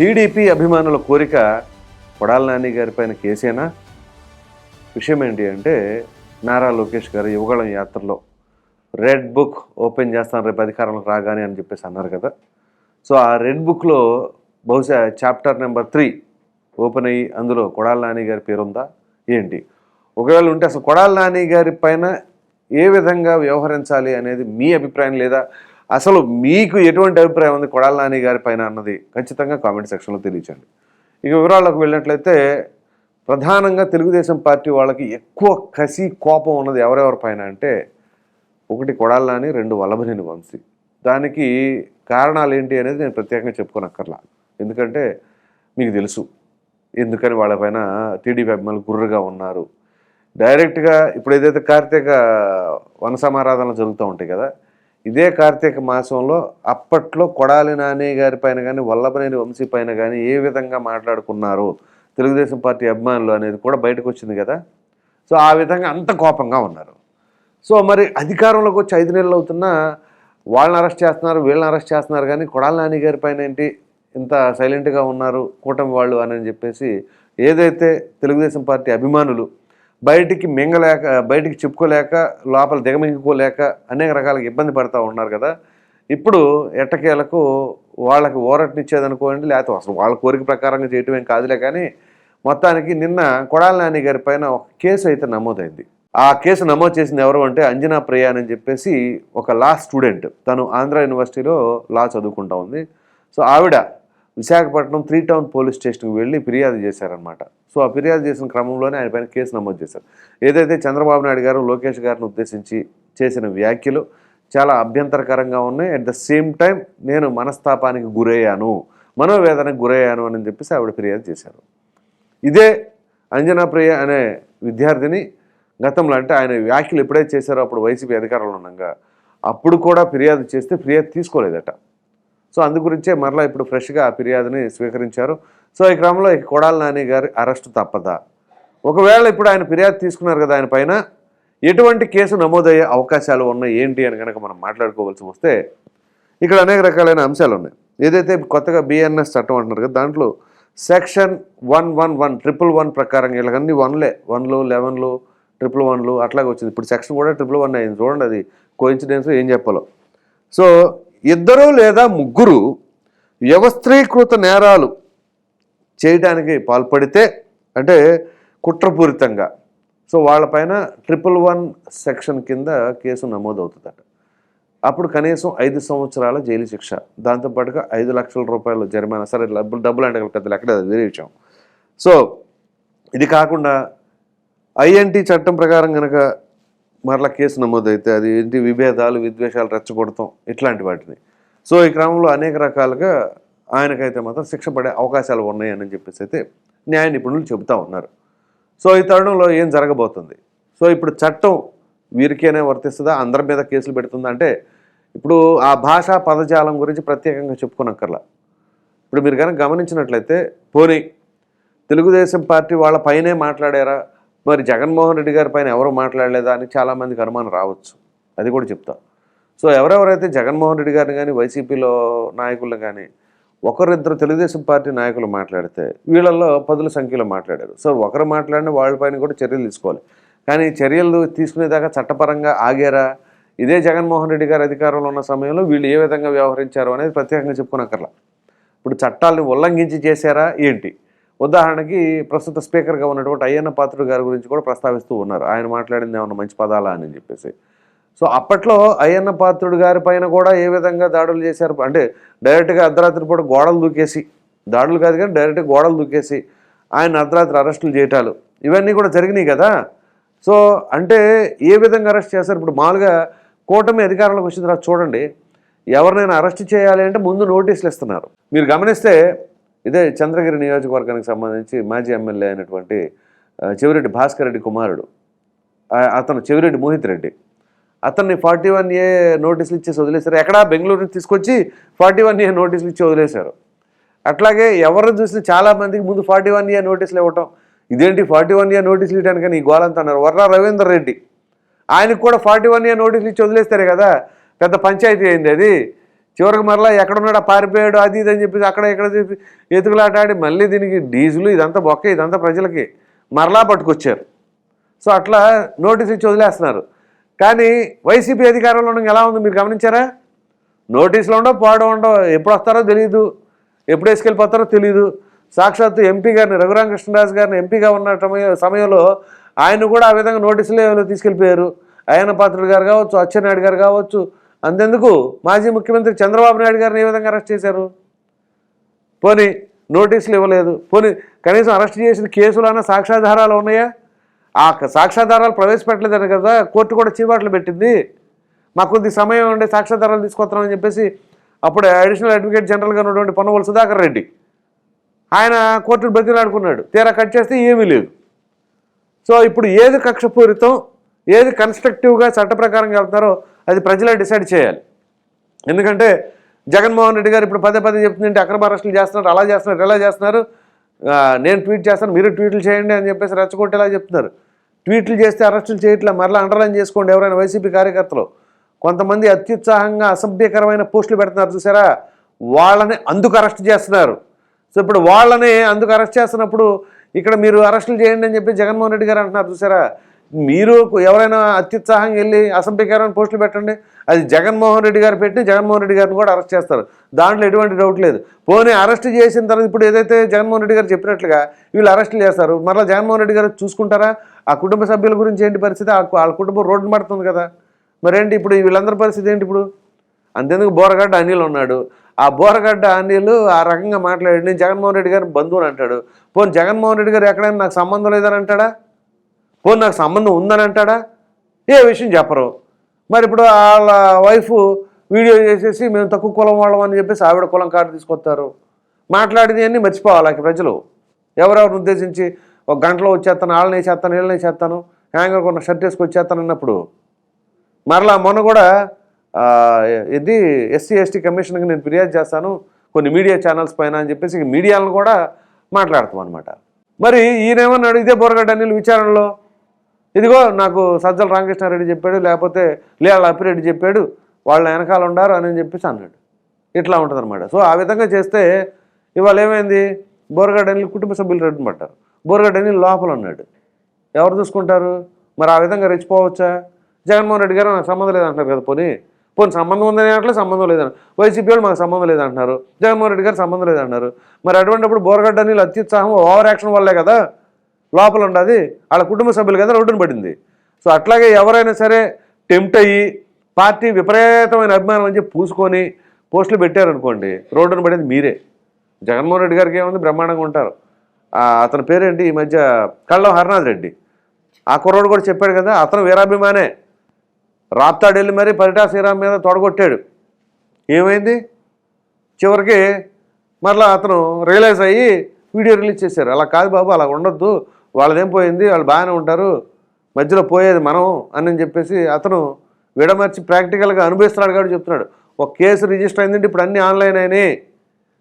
TDP అభిమానుల కోరిక కొడాల నాని గారి పైన కేసేనా? విషయం ఏంటి అంటే నారా లోకేష్ గారు యువగళం యాత్రలో రెడ్ బుక్ ఓపెన్ చేస్తాను రేపు అధికారంలోకి రాగానే అని చెప్పేసి అన్నారు కదా. సో ఆ రెడ్ బుక్లో బహుశా చాప్టర్ నెంబర్ త్రీ ఓపెన్ అయ్యి అందులో కొడాల నాని గారి పేరు ఉందా? ఏంటి? ఒకవేళ ఉంటే అసలు కొడాల నాని గారి పైన ఏ విధంగా వ్యవహరించాలి అనేది మీ అభిప్రాయం లేదా? అసలు మీకు ఎటువంటి అభిప్రాయం ఉంది కొడాల నాని గారి పైన అన్నది ఖచ్చితంగా కామెంట్ సెక్షన్లో తెలియచండి ఇక వివరాలకు వెళ్ళినట్లయితే ప్రధానంగా తెలుగుదేశం పార్టీ వాళ్ళకి ఎక్కువ కసి కోపం ఉన్నది ఎవరెవరి పైన అంటే ఒకటి కొడాలని రెండు వల్లభనేని వంశీ. దానికి కారణాలు ఏంటి అనేది నేను ప్రత్యేకంగా చెప్పుకోనక్కర్లా. ఎందుకంటే మీకు తెలుసు ఎందుకని వాళ్ళపైన టీడీపీ అభిమానులు గుర్రుగా ఉన్నారు. డైరెక్ట్గా ఇప్పుడు ఏదైతే కార్తీక వన సమారాధనలు జరుగుతూ ఉంటాయి కదా ఇదే కార్తీక మాసంలో అప్పట్లో కొడాలి నాని గారి పైన కానీ వల్లభనేని వంశీ పైన కానీ ఏ విధంగా మాట్లాడుకున్నారు తెలుగుదేశం పార్టీ అభిమానులు అనేది కూడా బయటకు వచ్చింది కదా. సో ఆ విధంగా అంత కోపంగా ఉన్నారు. సో మరి అధికారంలోకి వచ్చి ఐదు నెలలు అవుతున్నా వాళ్ళని అరెస్ట్ చేస్తున్నారు వీళ్ళని అరెస్ట్ చేస్తున్నారు కానీ కొడాలి నాని గారి పైన ఏంటి ఇంత సైలెంట్గా ఉన్నారు కూటమి వాళ్ళు అని చెప్పేసి ఏదైతే తెలుగుదేశం పార్టీ అభిమానులు బయటికి మింగలేక బయటికి చెప్పుకోలేక లోపల దిగమింగుకోలేక అనేక రకాలుగా ఇబ్బంది పడుతూ ఉన్నారు కదా. ఇప్పుడు ఎట్టకేలకు వాళ్ళకి ఓరట్నిచ్చేదనుకోండి లేకపోతే అసలు వాళ్ళ కోరిక ప్రకారంగా చేయటమేం కాదులే కానీ మొత్తానికి నిన్న కొడాల నాని గారి పైన ఒక కేసు అయితే నమోదైంది. ఆ కేసు నమోదు చేసింది ఎవరు అంటే అంజనా ప్రియ అని చెప్పేసి ఒక లా స్టూడెంట్. తను ఆంధ్ర యూనివర్సిటీలో లా చదువుకుంటా ఉంది. సో ఆవిడ విశాఖపట్నం త్రీ టౌన్ పోలీస్ స్టేషన్కి వెళ్ళి ఫిర్యాదు చేశారనమాట సో ఆ ఫిర్యాదు చేసిన క్రమంలోనే ఆయన పైన కేసు నమోదు చేశారు. ఏదైతే చంద్రబాబు నాయుడు గారు లోకేష్ గారిని ఉద్దేశించి చేసిన వ్యాఖ్యలు చాలా అభ్యంతరకరంగా ఉన్నాయి. అట్ ద సేమ్ టైం నేను మనస్తాపానికి గురయ్యాను మనోవేదనకు గురయ్యాను అని చెప్పేసి ఆవిడ ఫిర్యాదు చేశారు. ఇదే అంజనాప్రియ అనే విద్యార్థిని గతంలో అంటే ఆయన వ్యాఖ్యలు ఎప్పుడైతే చేశారో అప్పుడు వైసీపీ అధికారంలో ఉండగా అప్పుడు కూడా ఫిర్యాదు చేస్తే ఫిర్యాదు తీసుకోలేదట. సో అందు గురించే మరలా ఇప్పుడు ఫ్రెష్గా ఆ ఫిర్యాదుని స్వీకరించారు. సో ఈ క్రమంలో కొడాల నాని గారి అరెస్ట్ తప్పదా? ఒకవేళ ఇప్పుడు ఆయన ఫిర్యాదు తీసుకున్నారు కదా ఆయన పైన ఎటువంటి కేసు నమోదయ్యే అవకాశాలు ఉన్నాయి ఏంటి అని కనుక మనం మాట్లాడుకోవాల్సి వస్తే ఇక్కడ అనేక రకాలైన అంశాలు ఉన్నాయి. ఏదైతే కొత్తగా బిఎన్ఎస్ చట్టం అంటున్నారు కదా దాంట్లో section one one one triple one ప్రకారం వీళ్ళకన్నీ వన్లే వన్లు లెవెన్లు ట్రిపుల్ వన్లు అట్లాగే వచ్చింది. ఇప్పుడు సెక్షన్ కూడా ట్రిపుల్ వన్ అయింది. చూడండి అది కోయిన్సిడెన్స్ ఏం చెప్పాలో. సో ఇద్దరు లేదా ముగ్గురు వ్యవస్థీకృత నేరాలు చేయడానికి పాల్పడితే అంటే కుట్రపూరితంగా. సో వాళ్ళపైన ట్రిపుల్ వన్ సెక్షన్ కింద కేసు నమోదవుతుందట. అప్పుడు కనీసం ఐదు సంవత్సరాల జైలు శిక్ష. దాంతోపాటుగా ఐదు లక్షల రూపాయలు జరిమానా. సరే డబ్బులు డబ్బులు అంటే పెద్ద లెక్క అది వేరే విషయం. సో ఇది కాకుండా ఐఎన్టీ చట్టం ప్రకారం కనుక మరలా కేసు నమోదైతే అది ఏంటి? విభేదాలు విద్వేషాలు రెచ్చగొడతాం ఇట్లాంటి వాటిని. సో ఈ క్రమంలో అనేక రకాలుగా ఆయనకైతే మాత్రం శిక్ష పడే అవకాశాలు ఉన్నాయని చెప్పేసి అయితే న్యాయ నిపుణులు చెబుతూ ఉన్నారు. సో ఈ తరుణంలో ఏం జరగబోతుంది? సో ఇప్పుడు చట్టం వీరికేనే వర్తిస్తుందా? అందరి మీద కేసులు పెడుతుందా? అంటే ఇప్పుడు ఆ భాషా పదజాలం గురించి ప్రత్యేకంగా చెప్పుకోనక్కర్లా. ఇప్పుడు మీరు కనుక గమనించినట్లయితే పోనీ తెలుగుదేశం పార్టీ వాళ్ళ పైనే మాట్లాడారా? మరి జగన్మోహన్ రెడ్డి గారి పైన ఎవరు మాట్లాడలేదా అని చాలామందికి అనుమానం రావచ్చు. అది కూడా చెప్తా. సో ఎవరెవరైతే జగన్మోహన్ రెడ్డి గారిని కానీ వైసీపీలో నాయకులను కానీ ఒకరిద్దరు తెలుగుదేశం పార్టీ నాయకులు మాట్లాడితే వీళ్ళల్లో పదుల సంఖ్యలో మాట్లాడారు. సో ఒకరు మాట్లాడిన వాళ్ళపైన కూడా చర్యలు తీసుకోవాలి. కానీ చర్యలు తీసుకునేదాకా చట్టపరంగా ఆగారా? ఇదే జగన్మోహన్ రెడ్డి గారు అధికారంలో ఉన్న సమయంలో వీళ్ళు ఏ విధంగా వ్యవహరించారు అనేది ప్రత్యేకంగా చెప్పుకోనక్కర్లా ఇప్పుడు చట్టాలను ఉల్లంఘించి చేశారా? ఏంటి? ఉదాహరణకి ప్రస్తుత స్పీకర్గా ఉన్నటువంటి అయ్యన్న పాత్రుడు గారి గురించి కూడా ప్రస్తావిస్తూ ఉన్నారు. ఆయన మాట్లాడింది ఏమన్నా మంచి పదాలా అని చెప్పేసి. సో అప్పట్లో అయ్యన్న పాత్రుడు గారి పైన కూడా ఏ విధంగా దాడులు చేశారు? అంటే డైరెక్ట్గా అర్ధరాత్రి పూట గోడలు దూకేసి దాడులు కాదు కానీ డైరెక్ట్గా గోడలు దూకేసి ఆయన అర్ధరాత్రి అరెస్టులు చేయటాలు ఇవన్నీ కూడా జరిగినాయి కదా. సో అంటే ఏ విధంగా అరెస్ట్ చేశారు? ఇప్పుడు మామూలుగా కూటమి అధికారంలోకి వచ్చిన తర్వాత చూడండి. ఎవరినైనా అరెస్ట్ చేయాలి అంటే ముందు నోటీసులు ఇస్తున్నారు. మీరు గమనిస్తే ఇదే చంద్రగిరి నియోజకవర్గానికి సంబంధించి మాజీ ఎమ్మెల్యే అయినటువంటి చెవిరెడ్డి భాస్కర్ రెడ్డి కుమారుడు. అతను చెవిరెడ్డి మోహిత్ రెడ్డి. అతన్ని ఫార్టీ వన్ ఏ నోటీసులు ఇచ్చేసి వదిలేశారు. ఎక్కడ? బెంగళూరు నుంచి తీసుకొచ్చి ఫార్టీ వన్ ఏ నోటీసులు ఇచ్చి వదిలేశారు. అట్లాగే ఎవరిని చూసినా చాలా మందికి ముందు ఫార్టీ వన్ ఏ నోటీసులు ఇవ్వటం. ఇదేంటి ఫార్టీ వన్ ఏ నోటీసులు ఇవ్వడానికి ఈ గోలంత అన్నారు. వర్రా రవీందర్ రెడ్డి. ఆయనకు కూడా ఫార్టీ వన్ ఏ నోటీసులు ఇచ్చి వదిలేస్తారు కదా? పెద్ద పంచాయతీ అయింది అది. చివరికి మరలా ఎక్కడున్నాడు పారిపోయాడు అది ఇది అని చెప్పేసి అక్కడ ఇక్కడ చెప్పి ఎతుకులాటాడి మళ్ళీ దీనికి డీజిల్ ఇదంతా బొక్క ఇదంతా ప్రజలకి మరలా పట్టుకొచ్చారు. సో అట్లా నోటీస్ ఇచ్చి వదిలేస్తున్నారు. కానీ వైసీపీ అధికారంలో ఉండడం ఎలా ఉంది మీరు గమనించారా? నోటీసులు ఉండవు పోవడం ఉండవు ఎప్పుడు వస్తారో తెలియదు ఎప్పుడు వేసుకెళ్ళిపోతారో తెలియదు సాక్షాత్తు ఎంపీ గారిని రఘురామకృష్ణరాజు గారిని ఎంపీగా ఉన్న సమయ- సమయంలో ఆయన కూడా ఆ విధంగా నోటీసులు తీసుకెళ్ళిపోయారు. అయ్యన్న పాత్రుడు గారు కావచ్చు అచ్చెన్నాయుడు గారు కావచ్చు అంతెందుకు మాజీ ముఖ్యమంత్రి చంద్రబాబు నాయుడు గారిని ఏ విధంగా అరెస్ట్ చేశారు? పోనీ నోటీసులు ఇవ్వలేదు. పోనీ కనీసం అరెస్ట్ చేసిన కేసులైనా సాక్ష్యాధారాలు ఉన్నాయా? ఆ సాక్ష్యాధారాలు ప్రవేశపెట్టలేదని కదా కోర్టు కూడా చీవాట్లు పెట్టింది. మాకు కొద్ది సమయం ఉండే సాక్ష్యాధారాలు తీసుకొస్తామని చెప్పేసి అప్పుడు అడిషనల్ అడ్వకేట్ జనరల్గా ఉన్నటువంటి పొన్నవోలు సుధాకర్ రెడ్డి ఆయన కోర్టును బతిలాడుకున్నాడు. తీరా కట్ చేస్తే ఏమీ లేదు. సో ఇప్పుడు ఏది కక్షపూరితం ఏది కన్స్ట్రక్టివ్గా చట్ట ప్రకారం వెళ్తారో అది ప్రజలే డిసైడ్ చేయాలి. ఎందుకంటే జగన్మోహన్ రెడ్డి గారు ఇప్పుడు పదే పదే చెప్తుందంటే అక్రమ అరెస్టులు చేస్తున్నారు అలా చేస్తున్నారు ఎలా చేస్తున్నారు. నేను ట్వీట్ చేస్తాను మీరు ట్వీట్లు చేయండి అని చెప్పేసి రెచ్చగొట్టేలా చెప్తున్నారు. ట్వీట్లు చేస్తే అరెస్టులు చేయట్లే మరలా అండర్లైన్ చేసుకోండి ఎవరైనా వైసీపీ కార్యకర్తలు. కొంతమంది అత్యుత్సాహంగా అసభ్యకరమైన పోస్టులు పెడుతున్నారు చూసారా? వాళ్ళని అందుకు అరెస్ట్ చేస్తున్నారు. సో ఇప్పుడు వాళ్ళని అందుకు అరెస్ట్ చేస్తున్నప్పుడు ఇక్కడ మీరు అరెస్టులు చేయండి అని చెప్పి జగన్మోహన్ రెడ్డి గారు అంటున్నారు చూసారా? మీరు ఎవరైనా అత్యుత్సాహంగా వెళ్ళి అసభ్యకరమైన పోస్టులు పెట్టండి. అది జగన్మోహన్ రెడ్డి గారు పెట్టి జగన్మోహన్ రెడ్డి గారిని కూడా అరెస్ట్ చేస్తారు. దాంట్లో ఎటువంటి డౌట్ లేదు. పోనీ అరెస్ట్ చేసిన తర్వాత ఇప్పుడు ఏదైతే జగన్మోహన్ రెడ్డి గారు చెప్పినట్లుగా వీళ్ళు అరెస్టులు చేస్తారు. మరలా జగన్మోహన్ రెడ్డి గారు చూసుకుంటారా? ఆ కుటుంబ సభ్యుల గురించి ఏంటి పరిస్థితి? ఆ వాళ్ళ కుటుంబం రోడ్డు పడుతుంది కదా. మరేంటి ఇప్పుడు వీళ్ళందరి పరిస్థితి ఏంటి ఇప్పుడు? అంతేందుకు బోరగడ్డ అనిల్ ఉన్నాడు. ఆ బోరగడ్డ అనిల్ ఆ రకంగా మాట్లాడి నేను జగన్మోహన్ రెడ్డి గారిని బంధువుని అంటాడు. పోనీ జగన్మోహన్ రెడ్డి గారు ఎక్కడైనా నాకు సంబంధం లేదని అంటాడా? ఓ నాకు సంబంధం ఉందని అంటాడా? ఏ విషయం చెప్పరు. మరి ఇప్పుడు వాళ్ళ వైఫ్ వీడియో చేసేసి మేము తక్కువ కులం వాళ్ళం అని చెప్పేసి ఆవిడ కులం కార్డు తీసుకొస్తారు. మాట్లాడింది అన్నీ మర్చిపోవాలి ప్రజలు. ఎవరెవరిని ఉద్దేశించి ఒక గంటలో వచ్చేస్తాను వాళ్ళని వేసేస్తాను వీళ్ళని వేసేస్తాను హ్యాంగర్ కొన్న షర్ట్ వేసుకు వచ్చేస్తాను అన్నప్పుడు. మరలా మొన్న కూడా ఇది ఎస్సీ ఎస్టీ కమిషన్కి నేను ఫిర్యాదు చేస్తాను కొన్ని మీడియా ఛానల్స్ పైన అని చెప్పేసి మీడియాలను కూడా మాట్లాడతాం అనమాట మరి ఈయనేమన్నాడు ఇదే బోరగడ్డ అనిల్ విచారణలో? ఇదిగో నాకు సజ్జల రామకృష్ణారెడ్డి చెప్పాడు లేకపోతే లేళ్ళ అప్పిరెడ్డి చెప్పాడు వాళ్ళ వెనకాల ఉండారు అని చెప్పేసి అన్నాడు. ఇట్లా ఉంటుంది అనమాట సో ఆ విధంగా చేస్తే ఇవాళ ఏమైంది? బోరగడ్డ అని కుటుంబ సభ్యులు రెడ్డి పట్టారు బోరగడ్డని లోపల ఉన్నాడు. ఎవరు చూసుకుంటారు? మరి ఆ విధంగా రెచ్చిపోవచ్చా? జగన్మోహన్ రెడ్డి గారు నాకు సంబంధం లేదంటున్నారు కదా పోనీ. పోనీ సంబంధం ఉందని అంటే సంబంధం లేదని వైసీపీ వాళ్ళు మాకు సంబంధం లేదంటున్నారు. జగన్మోహన్ రెడ్డి గారు సంబంధం లేదంటున్నారు. మరి అటువంటిప్పుడు బోరగడ్డ నీళ్ళు అత్యుత్సాహం ఓవర్ యాక్షన్ వల్లే కదా లోపల ఉండదు. వాళ్ళ కుటుంబ సభ్యులు కదా రోడ్డున పడింది. సో అట్లాగే ఎవరైనా సరే టెంప్ట్ అయ్యి పార్టీ విపరీతమైన అభిమానం అని చెప్పి పూసుకొని పోస్టులు పెట్టారనుకోండి రోడ్డున పడేది మీరే. జగన్మోహన్ రెడ్డి గారికి ఏముంది? బ్రహ్మాండంగా ఉంటారు. అతని పేరేంటి? ఈ మధ్య కళ్ళం హరినాథ్ రెడ్డి. ఆ కుర్రోడు కూడా చెప్పాడు కదా అతను వీరాభిమానే. రాప్తాడెళ్ళి మరీ పరిటా శ్రీరామ్ మీద తొడగొట్టాడు. ఏమైంది? చివరికి మరలా అతను రియలైజ్ అయ్యి వీడియో రిలీజ్ చేశారు. అలా కాదు బాబు అలా ఉండొద్దు. వాళ్ళదేం పోయింది? వాళ్ళు బాగానే ఉంటారు. మధ్యలో పోయేది మనం అని చెప్పేసి అతను విడమర్చి ప్రాక్టికల్గా అనుభవిస్తున్నాడు కాబట్టి చెప్తున్నాడు. ఒక కేసు రిజిస్టర్ అయిందంటే ఇప్పుడు అన్నీ ఆన్లైన్ అయినాయి.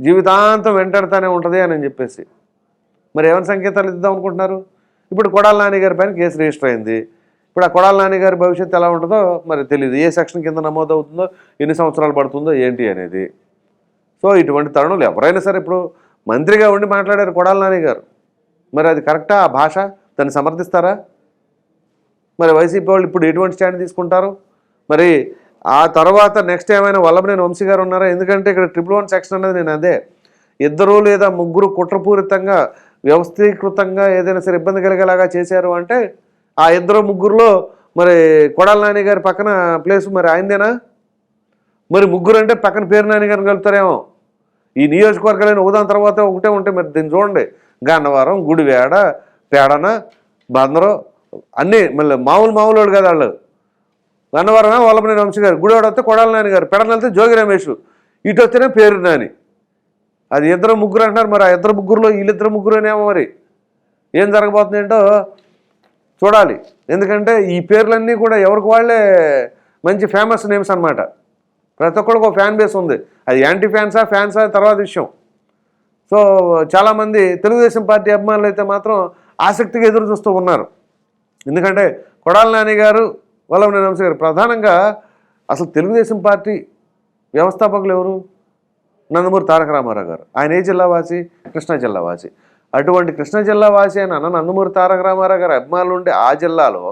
జీవితాంతం వెంటాడుతూనే ఉంటుంది అని చెప్పేసి. మరి ఏమైనా సంకేతాలు ఇద్దాం అనుకుంటున్నారు? ఇప్పుడు కొడాల నాని గారి పైన కేసు రిజిస్టర్ అయింది. ఇప్పుడు ఆ కొడాల నాని గారి భవిష్యత్తు ఎలా ఉంటుందో మరి తెలియదు ఏ సెక్షన్ కింద నమోదు అవుతుందో ఎన్ని సంవత్సరాలు పడుతుందో ఏంటి అనేది. సో ఇటువంటి తరుణులు ఎవరైనా సరే ఇప్పుడు మంత్రిగా ఉండి మాట్లాడారు కొడాల నాని గారు. మరి అది కరెక్టా? ఆ భాష దాన్ని సమర్థిస్తారా? మరి వైసీపీ వాళ్ళు ఇప్పుడు ఎటువంటి స్టాండ్ తీసుకుంటారు? మరి ఆ తర్వాత నెక్స్ట్ ఏమైనా వల్లభనేని వంశీ గారు ఉన్నారా? ఎందుకంటే ఇక్కడ ట్రిపుల్ వన్ సెక్షన్ అనేది నేను అదే. ఇద్దరు లేదా ముగ్గురు కుట్రపూరితంగా వ్యవస్థీకృతంగా ఏదైనా సరే ఇబ్బంది కలిగేలాగా చేశారు అంటే ఆ ఇద్దరు ముగ్గురులో మరి కొడాల నాని గారి పక్కన ప్లేస్ మరి ఆయనదేనా? మరి ముగ్గురు అంటే పక్కన పేరు నాని గారిని కలుపుతారేమో. ఈ నియోజకవర్గాలైన ఉదాహరణ తర్వాత ఒకటే ఉంటే మరి దీన్ని చూడండి. గన్నవరం గుడివేడ పేడన బందరం అన్నీ మళ్ళీ మామూలు మామూలు వాడు కదా వాళ్ళు. గన్నవరమే వల్లభనేని వంశీ గారు? గుడివాడ వస్తే కొడాల నాని గారు. పెడన వెళ్తే జోగి రమేష్. ఇటు వస్తేనే పేరు నాని. అది ఇద్దరు ముగ్గురు అంటున్నారు మరి ఆ ఇద్దరు ముగ్గురులో వీళ్ళిద్దరు ముగ్గురునేమో మరి. ఏం జరగబోతుంది ఏంటో చూడాలి. ఎందుకంటే ఈ పేర్లన్నీ కూడా ఎవరికి వాళ్ళే మంచి ఫేమస్ నేమ్స్ అనమాట ప్రతి ఒక్కరికి ఒక ఫ్యాన్ బేస్ ఉంది. అది యాంటీ ఫ్యాన్సా ఫ్యాన్సా తర్వాత విషయం. సో చాలామంది తెలుగుదేశం పార్టీ అభిమానులు అయితే మాత్రం ఆసక్తిగా ఎదురు చూస్తూ ఉన్నారు. ఎందుకంటే కొడాల నాని గారు వల్లభనేని వంశీ గారు ప్రధానంగా అసలు తెలుగుదేశం పార్టీ వ్యవస్థాపకులు ఎవరు? నందమూరి తారక రామారావు గారు. ఆయన ఏ జిల్లా వాసి? కృష్ణా జిల్లా వాసి. అటువంటి కృష్ణా జిల్లా వాసి అయిన అన్న నందమూరి తారక రామారావు గారు అభిమానులు ఉండే ఆ జిల్లాలో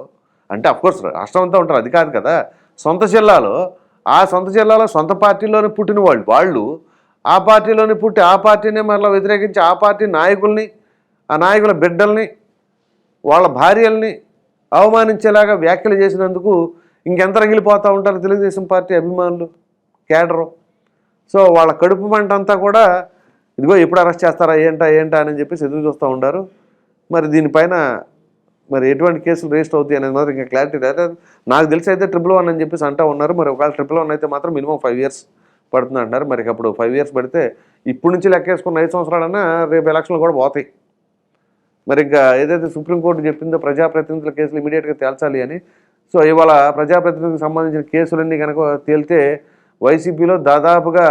అంటే అఫ్కోర్స్ రాష్ట్రం అంతా ఉంటారు అది కాదు కదా సొంత జిల్లాలో ఆ సొంత జిల్లాలో సొంత పార్టీలోనే పుట్టిన వాళ్ళు వాళ్ళు ఆ పార్టీలోని పుట్టి ఆ పార్టీనే మరలా వ్యతిరేకించి ఆ పార్టీ నాయకుల్ని ఆ నాయకుల బిడ్డల్ని వాళ్ళ భార్యల్ని అవమానించేలాగా వ్యాఖ్యలు చేసినందుకు ఇంకెంత రగిలిపోతూ ఉంటారు తెలుగుదేశం పార్టీ అభిమానులు కేడరు. సో వాళ్ళ కడుపు మంట అంతా కూడా ఇదిగో ఎప్పుడు అరెస్ట్ చేస్తారా ఏంటా ఏంటా అని చెప్పేసి ఎదురు చూస్తూ ఉంటారు మరి దీనిపైన మరి ఎటువంటి కేసులు రిజిస్టర్ అవుతాయి అనేది మాత్రం ఇంకా క్లారిటీ లేదు నాకు తెలిసి అయితే ట్రిపుల్ వన్ అని చెప్పేసి అంటూ ఉన్నారు. మరి ఒకవేళ ట్రిపుల్ వన్ అయితే మాత్రం మినిమం ఫైవ్ ఇయర్స్ పడుతుంది అంటారు మరి అప్పుడు ఫైవ్ ఇయర్స్ పడితే ఇప్పటి నుంచి లెక్కేసుకున్న ఐదు సంవత్సరాలన్నా రేపు ఎలక్షన్లు కూడా పోతాయి. మరి ఇంకా ఏదైతే సుప్రీంకోర్టు చెప్పిందో ప్రజాప్రతినిధుల కేసులు ఇమీడియట్గా తేల్చాలి అని. సో ఇవాళ ప్రజాప్రతినిధులకు సంబంధించిన కేసులన్నీ కనుక తేలితే వైసీపీలో దాదాపుగా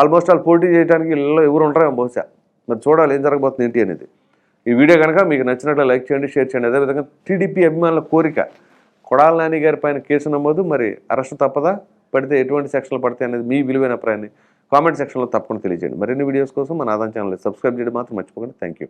ఆల్మోస్ట్ ఆల్ పోటీ చేయడానికి ఇళ్ళలో ఎవరు ఉంటారో బహుశా. మరి చూడాలి ఏం జరగబోతుంది ఏంటి అనేది. ఈ వీడియో కనుక మీకు నచ్చినట్లు లైక్ చేయండి షేర్ చేయండి. అదేవిధంగా టీడీపీ అభిమానుల కోరిక. కొడాల నాని గారి పైన కేసు నమోదు. మరి అరెస్ట్ తప్పదా? పడితే ఎటువంటి సెక్షన్లు పడతాయి అనేది మీ విలువైన అభిప్రాయాన్ని కామెంట్ సెక్షన్లో తప్పకుండా తెలియజేయండి. మరిన్ని వీడియోస్ కోసం మన ఆదాయం ఛానల్ సబ్స్క్రైబ్ చేయడం మాత్రం మర్చిపోకండి. Thank you